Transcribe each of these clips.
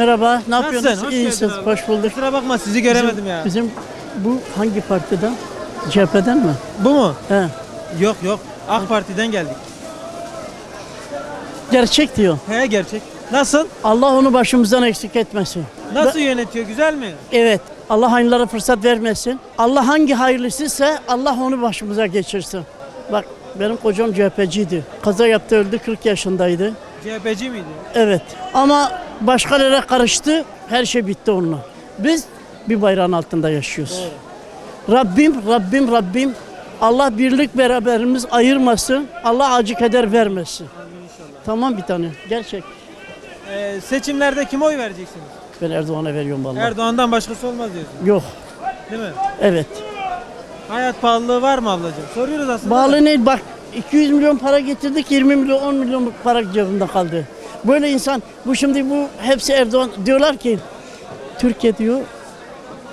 Merhaba, ne yapıyorsunuz? Hoş İyisiniz, geldin abi. hoş bulduk. Kusura bakma sizi göremedim ya. Bizim bu hangi partiden? CHP'den mi? Bu mu? He. Yok yok. AK Parti'den geldik. Gerçek diyor. He gerçek. Nasıl? Allah onu başımızdan eksik etmesin. Nasıl yönetiyor? Güzel mi? Evet, Allah hainlere fırsat vermesin. Allah hangi hayırlısıysa Allah onu başımıza geçirsin. Bak benim kocam CHP'ciydi. Kaza yaptı öldü 40 yaşındaydı. CHP'ci miydi? Evet ama başkaları karıştı. Her şey bitti onunla. Biz bir bayrağın altında yaşıyoruz. Rabbim, Rabbim, Rabbim Allah birlik beraberimiz ayırmasın. Allah acı keder vermesin. Tamam bir tane. Gerçek. Ee, seçimlerde kime oy vereceksiniz? Ben Erdoğan'a veriyorum vallahi. Erdoğan'dan başkası olmaz diyorsun. Yok. Değil mi? Evet. Hayat pahalılığı var mı ablacığım? Soruyoruz aslında. da. Bağlı ne? Bak 200 milyon para getirdik 20 milyon 10 milyon para cebimde kaldı. Böyle insan bu şimdi bu hepsi Erdoğan diyorlar ki Türkiye diyor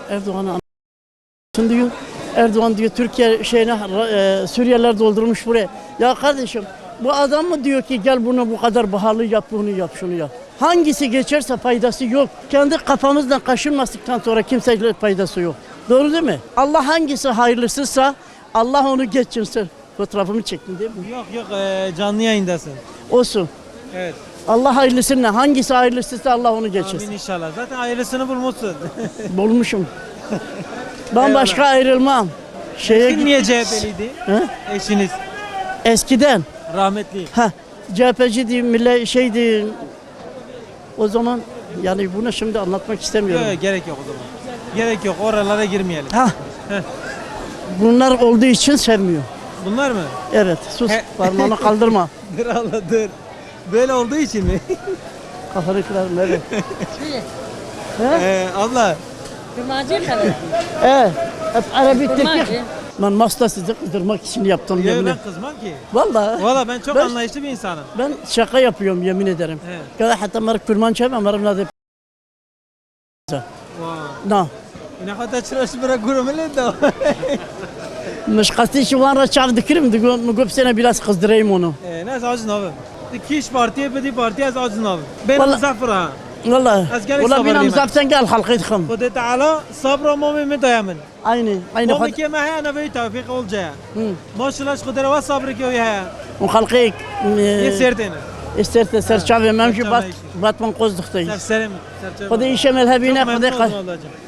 Erdoğan'a an- diyor. Erdoğan diyor Türkiye şeyine e, Suriyeliler doldurmuş buraya. Ya kardeşim bu adam mı diyor ki gel bunu bu kadar pahalı yap bunu yap şunu yap. Hangisi geçerse faydası yok. Kendi kafamızdan kaşınmastıktan sonra kimseyle faydası yok. Doğru değil mi? Allah hangisi hayırlısıysa Allah onu geçirsin. Fotoğrafımı çektin değil mi? Yok yok ee, canlı yayındasın. Olsun. Evet. Allah hayırlısıyla hangisi hayırlısıysa Allah onu geçirsin. Amin inşallah. Zaten hayırlısını bulmuşsun. Bulmuşum. ben başka ayrılmam. Şeye Eşin niye CHP'liydi? He? Eşiniz. Eskiden Rahmetli. ha CHP'ci diyeyim, millet şey diyeyim. O zaman yani bunu şimdi anlatmak istemiyorum. yok, gerek yok o zaman. Gerek yok. Oralara girmeyelim. Ha. Heh. Bunlar olduğu için sevmiyor. Bunlar mı? Evet, sus. He. Parmağını kaldırma. Dur Allah dur. Böyle olduğu için mi? Kafanı kırarım evet. He? Ee, abla. Kırmacı kadar. He. Hep Arabik'teki. Kırmacı. Ben Mas'ta sizi kızdırmak için yaptım Ya yemin ben ederim. kızmam ki. Vallahi. Valla ben çok Ben- anlayışlı bir insanım. Ben şaka yapıyorum yemin ederim. Evet. Kada hatta marık kurman çevmem, marım nadı. Wow. Na. Ne kadar çıraş bırak gurumeli de. Mış kastı işi var çağ dikirim. Digo, mugop sene biraz kızdırayım onu. Ee, Ne acın abi? كيش بارتي بدي بارتي از اجنب بين مزفرها والله والله بين بينا مزفسن قال خلق يدخم خد تعالى صبر ومامي من دايما عيني عيني خد كي ما هي أنا في توفيق اول جاي ما شاء الله شلاش قدر وصبرك وياها وخلقيك يسيرتنا استرت سر شعبي ما مشي بات بات من قوز دختي سلام خذ إيش مالها بينا خذ